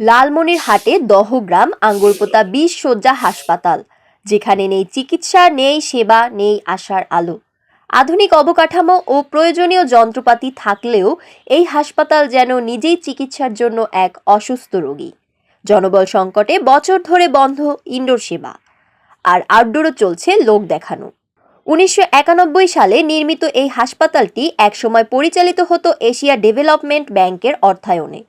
লালমনিরহাটে দহগ্রাম আঙ্গুরপোতা বিশ শয্যা হাসপাতাল। যেখানে নেই চিকিৎসা, নেই সেবা, নেই আশার আলো। আধুনিক অবকাঠামো ও প্রয়োজনীয় যন্ত্রপাতি থাকলেও এই হাসপাতাল যেন নিজেই চিকিৎসার জন্য এক অসুস্থ রোগী। জনবল সংকটে বছর ধরে বন্ধ ইনডোর সেবা। আর আউটডোরও চলছে লোক দেখানো। উনিশশো একানব্বই সালে নির্মিত এই হাসপাতালটি একসময় পরিচালিত হতো এশিয়া ডেভেলপমেন্ট ব্যাংকের অর্থায়নে।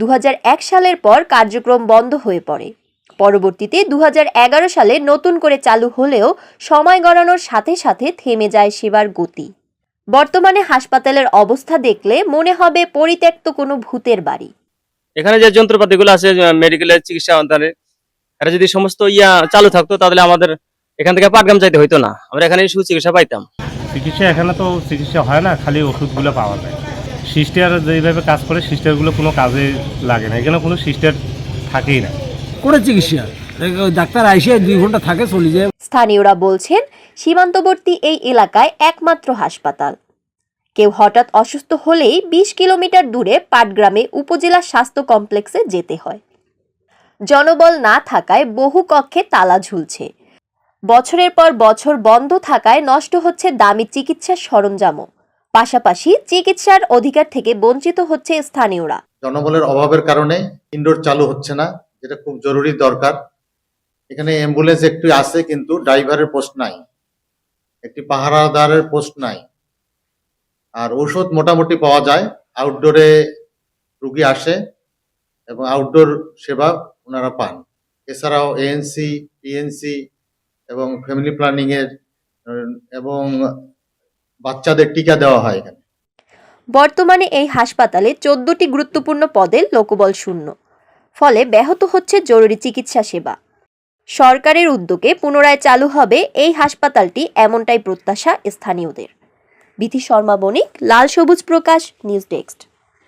দু হাজার এক সালের পর কার্যক্রম বন্ধ হয়ে পড়ে। পরবর্তীতে দুহাজার এগারো সালে নতুন করে চালু হলেও সময় গড়ানোর সাথে সাথে থেমে যায় সেবার গতি। বর্তমানে হাসপাতালের অবস্থা দেখলে মনে হবে পরিত্যক্ত কোনো ভূতের বাড়ি। এখানে যে যন্ত্রপাতিগুলো আছে মেডিকেলের চিকিৎসা অন্তরে এটা যদি সমস্ত ইয়া চালু থাকতো তাহলে আমাদের এখান থেকে পাটগ্রাম যাইতে হইতো না। আমরা এখানে সুচিকিৎসা পাইতাম। চিকিৎসা এখানে তো চিকিৎসা হয় না খালি ওষুধগুলো পাওয়া যায়। সিস্টার যেভাবে কাজ করে সিস্টারগুলো কোনো কাজে লাগে না। এখানে কোনো সিস্টার থাকেই না। করে চিকিৎসা? ডাক্তার আইসে দুই ঘণ্টা থাকে চলে যায়। স্থানীয়রা বলছেন সীমান্তবর্তী এই এলাকায় একমাত্র হাসপাতাল। কেউ হঠাৎ অসুস্থ হলেই বিশ কিলোমিটার দূরে পাটগ্রামে উপজেলা স্বাস্থ্য কমপ্লেক্সে যেতে হয়। জনবল না থাকায় বহু কক্ষে তালা ঝুলছে। বছরের পর বছর বন্ধ থাকায় নষ্ট হচ্ছে দামি চিকিৎসার সরঞ্জামও। পাশাপাশি চিকিৎসার অধিকার থেকে বঞ্চিত হচ্ছে স্থানীয়রা। জনবলের অভাবের কারণে ইনডোর চালু হচ্ছে না, যেটা খুব জরুরি দরকার। এখানে অ্যাম্বুলেন্স একটু আছে, কিন্তু ড্রাইভারের পোস্ট নাই। একটি পাহারাদারের পোস্ট নাই। আর ঔষধ মোটামুটি পাওয়া যায় আউটডোরে রুগী আসে এবং আউটডোর সেবা ওনারা পান। এছাড়াও এএনসি পিএনসি এবং ফ্যামিলি প্ল্যানিং এর এবং বাচ্চাদের টিকা দেওয়া হয় এখানে। বর্তমানে এই হাসপাতালে চোদ্দটি গুরুত্বপূর্ণ পদে লোকবল শূন্য। ফলে ব্যাহত হচ্ছে জরুরি চিকিৎসা সেবা। সরকারের উদ্যোগে পুনরায় চালু হবে এই হাসপাতালটি এমনটাই প্রত্যাশা স্থানীয়দের। বিথি শর্মা বণিক, লাল সবুজ প্রকাশ, নিউজ ডেস্ক।